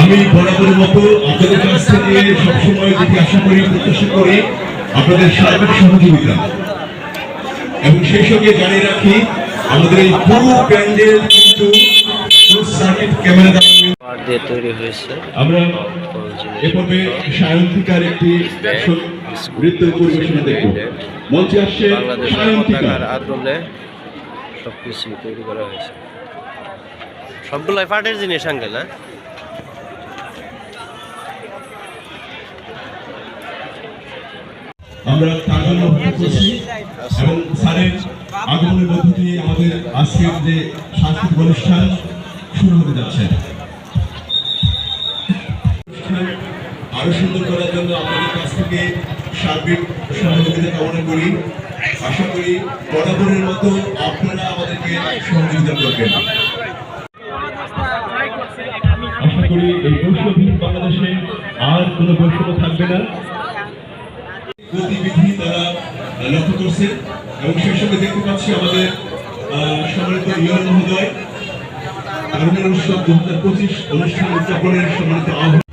আমি বরাবরের মতো আপনাদের কাছ থেকে সবসময় যেটি আশা করি প্রত্যাশা করি আপনাদের সার্বিক সহযোগিতা। এবং সেই সঙ্গে জানিয়ে রাখি আমাদের এই পুরো প্যান্ডেল কিন্তু সার্কিট ক্যামেরা দ্বারা নির্মিত। পাট দিয়ে তৈরি হয়েছে। আমরা সকল জিনিস এ পর্বে সায়ন্তিকার একটি নৃত্য পরিবেশনা দেখব। মঞ্চে আসছে বাংলাদেশের সায়ন্তিকা। পতাকার আদলে সব তৈরি করা হয়েছে। সবগুলাই পাটের জিনিস আঙ্কেল না আমরা তার জন্য করছি এবং স্যারের আগমনের মধ্য দিয়ে আমাদের আজকের যে সাংস্কৃতিক অনুষ্ঠান শুরু হতে যাচ্ছে। আরও সুন্দর করার জন্য আপনাদের কাছ থেকে সার্বিক সহযোগিতা কামনা করি। আশা করি বরাবরের মতো আপনারা আমাদেরকে সহযোগিতা করবেন। বাংলাদেশে আর কোনো বৈষম্য থাকবে না। গতিবিধি তারা লক্ষ্য করছে এবং সেই সঙ্গে দেখতে পাচ্ছি আমাদের সম্মানিত ইয়ন মহোদয়। উৎসব দু হাজার পঁচিশ অনুষ্ঠান উদযাপনের সম্মানিত আহ্বান